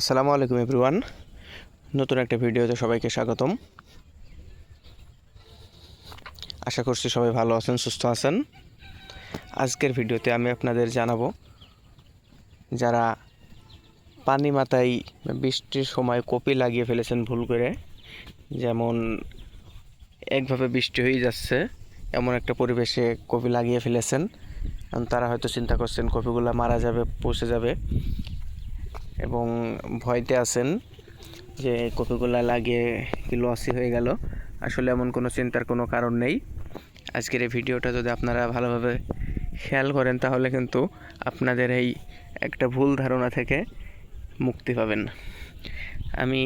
আসসালামু আলাইকুম এভরিওয়ান। নতুন একটা ভিডিওতে সবাইকে স্বাগতম। আশা করছি সবাই ভালো আছেন, সুস্থ আছেন। আজকের ভিডিওতে আমি আপনাদের জানাব, যারা পানি মাথায় বৃষ্টির সময় কপি লাগিয়ে ফেলেছেন ভুল করে, যেমন একভাবে বৃষ্টি হয়ে যাচ্ছে, এমন একটা পরিবেশে কপি লাগিয়ে ফেলেছেন, তারা হয়তো চিন্তা করছেন কপিগুলো মারা যাবে, পচে যাবে। এবং ভয়তে আছেন যে কপিগুলা লাগিয়ে কি লসই হয়ে গেল। আসলে এমন কোনো চিন্তার কোনো কারণ নেই। আজকের এই ভিডিওটা যদি আপনারা ভালোভাবে খেয়াল করেন, তাহলে কিন্তু আপনাদের এই একটা ভুল ধারণা থেকে মুক্তি পাবেন। আমি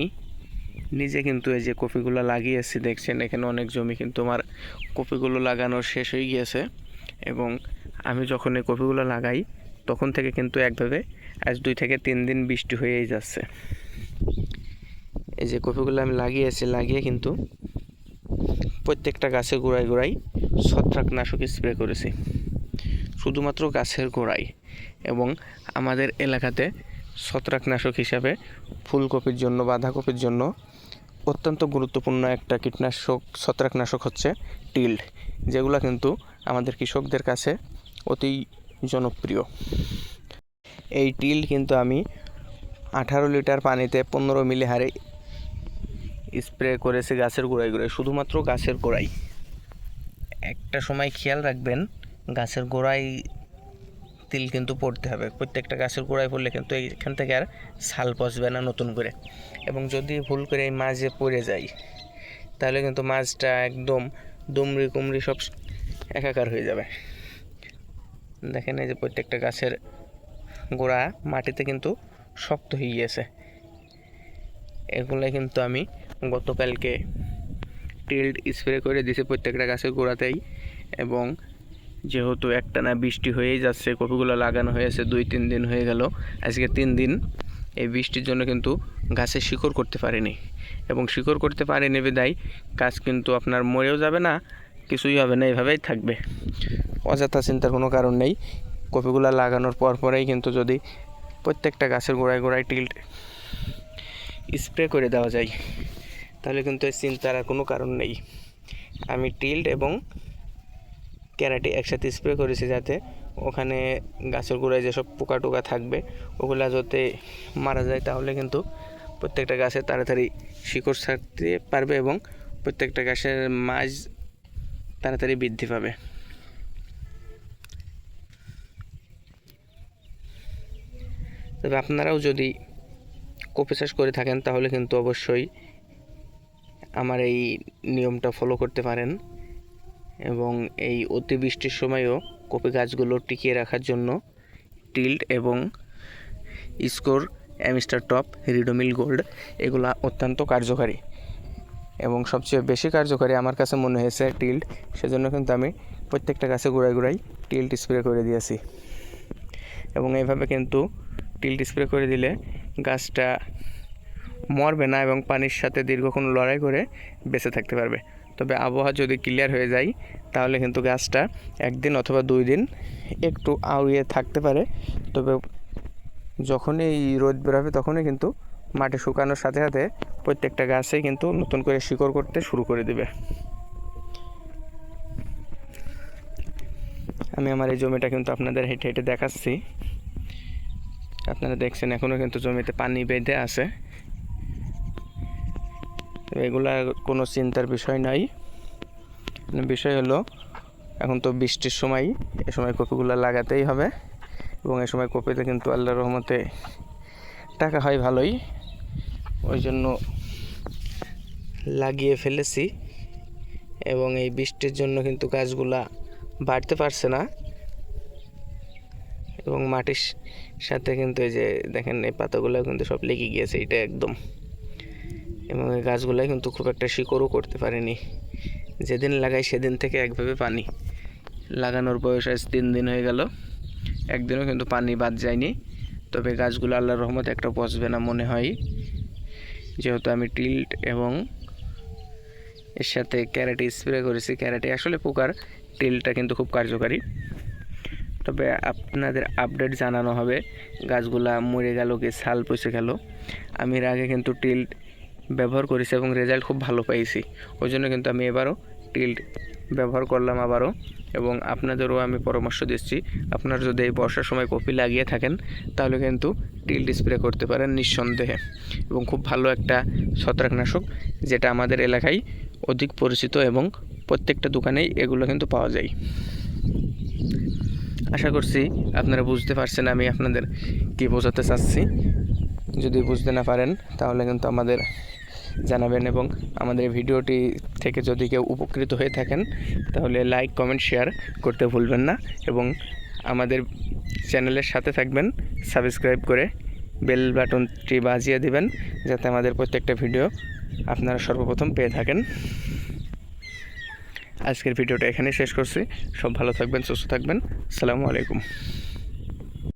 নিজে কিন্তু এই যে কপিগুলো লাগিয়েছি, দেখছেন এখানে অনেক জমি কিন্তু আমার কপিগুলো লাগানো শেষ হয়ে গিয়েছে। এবং আমি যখন এই কপিগুলো লাগাই তখন থেকে কিন্তু একভাবে আজ দুই থেকে তিন দিন বৃষ্টি হয়েই যাচ্ছে। এই যে কপিগুলো আমি লাগিয়েছি লাগিয়ে কিন্তু প্রত্যেকটা গাছের গোড়ায় গোড়ায় ছত্রাকনাশক স্প্রে করেছি। শুধুমাত্র গাছের গোড়ায় এবং আমাদের এলাকাতে ছত্রাকনাশক হিসাবে ফুলকপির জন্য, বাঁধাকপির জন্য অত্যন্ত গুরুত্বপূর্ণ একটা কীটনাশক, ছত্রাকনাশক হচ্ছে টিল্ড, যেগুলো কিন্তু আমাদের কৃষকদের কাছে অতি জনপ্রিয়। এই টিল কিন্তু আমি আঠারো লিটার পানিতে পনেরো মিলি হারে স্প্রে করেছি গাছের গোড়ায় গোড়ায়, শুধুমাত্র গাছের গোড়ায়। একটা সময় খেয়াল রাখবেন, গাছের গোড়ায় তিল কিন্তু পড়তে হবে। প্রত্যেকটা গাছের গোড়ায় পড়লে কিন্তু এখান থেকে আর ছাল পচবে না নতুন করে। এবং যদি ভুল করে এই মাঝে পড়ে যায় তাহলে কিন্তু মাছটা একদম দুমড়ি কুমড়ি সব একাকার হয়ে যাবে। দেখেন এই যে প্রত্যেকটা গাছের গোড়া মাটিতে কিন্তু শক্ত হয়ে গিয়েছে। এগুলো কিন্তু আমি গতকালকে টিল্ড স্প্রে করে দিয়েছি প্রত্যেকটা গাছের গোড়াতেই এবং যেহেতু একটানা বৃষ্টি হয়েই যাচ্ছে, কপিগুলো লাগানো হয়েছে, দুই, তিন দিন হয়ে গেল। আজকে তিন দিন এই বৃষ্টির জন্য কিন্তু গাছে শিকড় করতে পারেনি। এবং শিকড় করতে পারেনি বিদায়, গাছ কিন্তু আপনার মরেও যাবে না কিছুই হবে না, এভাবেই থাকবে। অযথা চিন্তার কোনো কারণ নেই। কপিগুলো লাগানোর পর পরেই কিন্তু যদি প্রত্যেকটা গাছের গোড়ায় গোড়ায় টিল্ট স্প্রে করে দেওয়া যায়, তাহলে কিন্তু এই চিন্তার আর কোনো কারণ নেই। আমি টিল্ড এবং ক্যারাটি একসাথে স্প্রে করেছি যাতে ওখানে গাছের গোড়ায় যেসব পোকা টোকা থাকবে, ওগুলো যাতে মারা যায়, তাহলে কিন্তু প্রত্যেকটা গাছে তাড়াতাড়ি শিকড় ছাড়তে পারবে এবং প্রত্যেকটা গাছের মাছ তাড়াতাড়ি বৃদ্ধি পাবে। তবে আপনারাও যদি কপি চাষ করে থাকেন, তাহলে কিন্তু অবশ্যই আমার এই নিয়মটা ফলো করতে পারেন এবং এই অতিবৃষ্টির সময়ও কপি গাছগুলো টিকিয়ে রাখার জন্য টিল্ড এবং Score, Amistar Top, Ridomil Gold, এগুলা অত্যন্ত কার্যকারী। এবং সবচেয়ে বেশি কার্যকারী আমার কাছে মনে হয়েছে টিল্ড। সেজন্য কিন্তু আমি প্রত্যেকটা গাছে গোড়ায় গোড়ায় টিল্ড স্প্রে করে দিয়েছি। এবং এইভাবে কিন্তু টিল্ড স্প্রে করে দিলে গাছটা মরবে না এবং পানির সাথে দীর্ঘক্ষণ লড়াই করে বেঁচে থাকতে পারবে। তবে আবহাওয়া যদি ক্লিয়ার হয়ে যায়, তাহলে কিন্তু গাছটা একদিন অথবা দুই দিন একটু আউড়িয়ে থাকতে পারে। তবে যখনই রোদ বেরোবে, তখনই কিন্তু মাটি শুকানোর সাথে সাথে প্রত্যেকটা গাছে কিন্তু নতুন করে শিকড় করতে শুরু করে দেবে। আমি আমার এই জমিটা কিন্তু আপনাদের হেঁটে হেঁটে দেখাচ্ছি। আপনারা দেখছেন এখনও কিন্তু জমিতে পানি বেঁধে আছে। এগুলা কোনো চিন্তার বিষয় নাই। বিষয় হলো, এখন তো বৃষ্টির সময়, এ সময় কপিগুলো লাগাতেই হবে এবং এ সময় কপিতে কিন্তু আল্লাহর রহমতে টাকা হয় ভালোই। ওই জন্য লাগিয়ে ফেলেছি এবং এই বৃষ্টির জন্য কিন্তু গাছগুলা বাড়তে পারছে না। এবং মাটির সাথে কিন্তু এই যে দেখেন, এই পাতাগুলো কিন্তু সব লেগে গিয়েছে, এটা একদম। এবং এই গাছগুলো কিন্তু খুব একটা শিকড়ও করতে পারেনি। যেদিন লাগাই সেদিন থেকে একভাবে পানি লাগানোর বয়স আজ তিন দিন হয়ে গেল। একদিনও কিন্তু পানি বাদ যায়নি। তবে গাছগুলো আল্লাহর রহমতে একটা পচবে না মনে হয়। যেহেতু আমি টিল্ট এবং এর সাথে ক্যারাটে স্প্রে করেছি। ক্যারাটে আসলে পোকার টিলটা কিন্তু খুব কার্যকারী। তবে আপনাদের আপডেট জানানো হবে, গাছগুলা মরে গেল কি ছাল পচে গেল। আমি এর আগে কিন্তু টিল্ট ব্যবহার করেছি এবং রেজাল্ট খুব ভালো পাইছি। ওই জন্য কিন্তু আমি এবারও টিল্ট ব্যবহার করলাম আবারও এবং আপনাদেরও আমি পরামর্শ দিচ্ছি। আপনারা যদি এই বর্ষার সময় কপি লাগিয়ে থাকেন, তাহলে কিন্তু টিল্ট স্প্রে করতে পারেন নিঃসন্দেহে। এবং খুব ভালো একটা ছত্রাকনাশক, যেটা আমাদের এলাকায় অধিক পরিচিত এবং প্রত্যেকটা দোকানেই এগুলো কিন্তু পাওয়া যায়। আশা করছি আপনারা বুঝতে পারছেন আমি আপনাদের কী বোঝাতে চাচ্ছি। যদি বুঝতে না পারেন, তাহলে কিন্তু আমাদের জানাবেন এবং আমাদের ভিডিওটি থেকে যদি কেউ উপকৃত হয়ে থাকেন, তাহলে লাইক কমেন্ট শেয়ার করতে ভুলবেন না এবং আমাদের চ্যানেলের সাথে থাকবেন সাবস্ক্রাইব করে বেল বাটনটি বাজিয়ে দিবেন যাতে আমাদের প্রত্যেকটা ভিডিও আপনারা সর্বপ্রথম পেয়ে থাকেন। আজকের ভিডিওটা এখানেই শেষ করছি। সব ভালো থাকবেন, সুস্থ থাকবেন। আসসালামু আলাইকুম।